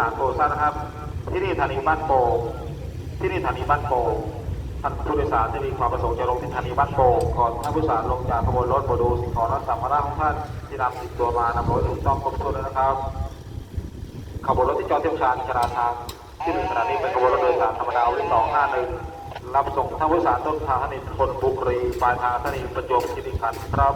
าโปรดทรานะครับ ที่นี่สถานีบ้านโป่งที่นี่สถานีบ้านโป่งท่านผู้โดยสารที่มีความประสงค์จะลงที่สถานีบ้านโป่งก่อนท่านผู้โดยสารลงจากขบวนรถโปรดดูสิ่งของและสัมภาระของท่านที่นำติดตัวมานำรถถูกต้องครบถ้วนด้วยนะครับขบวนรถที่จอดเทียมชานชราทางที่หนึ่งขณะนี้เป็นขบวนรถโดยสารธรรมดาวันที่สองห้าหนึ่งรับส่งท่านผู้โดยสารต้นทางธนิตพลบุรีปลายทางธนิตประจวบคีรีขันธ์ครับ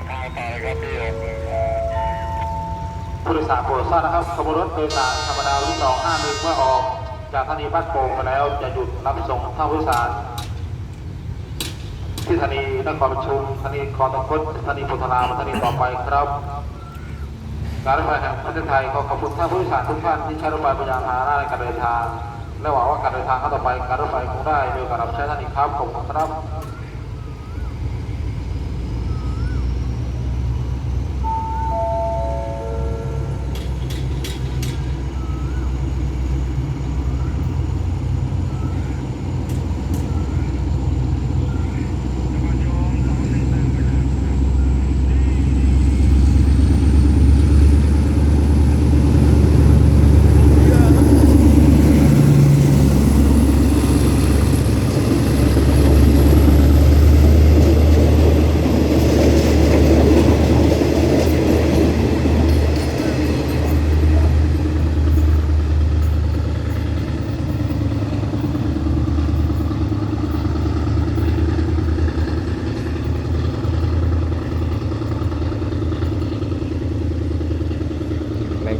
นทางต่อเลยครับพี่ผู้โดยสารโปรดทราบนะครับขบวนรถโดยสารธรรมดารุ่นสองห้าหนึ่งเมื่อออกจากสถานีบ้านโป่งมาแล้วจะหยุดรับส่งท่าผู้โดยสารที่สถานีนครปฐมสถานีคลองตะพดสถานีโพธารามสถานีต่อไปครับ การรถไฟแห่งประเทศไทยขอขอบคุณท่านผู้โดยสารทุกท่านที่ใช้รถไฟเป็นยานพาหนะในการเดินทางและหวังว่าการเดินทางครั้งต่อไป การรถไฟคงได้โดยการรับใช้ท่านอีกครับขอบคุณครับ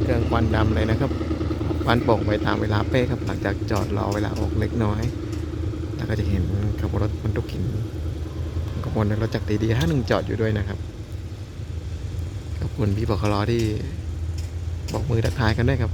เครื่องควันดำเลยนะครับควันโป่งไปตามเวลาเป๊ะครับหลังจากจอดรอเวลาออกเล็กน้อย แล้วก็จะเห็นขบวนรถบรรทุกหินขบวนรถจักรตีดีห้าหนึ่งจอดอยู่ด้วยนะครับขอบคุณพี่ปคลอที่บอกมือทักทายกันด้วยครับ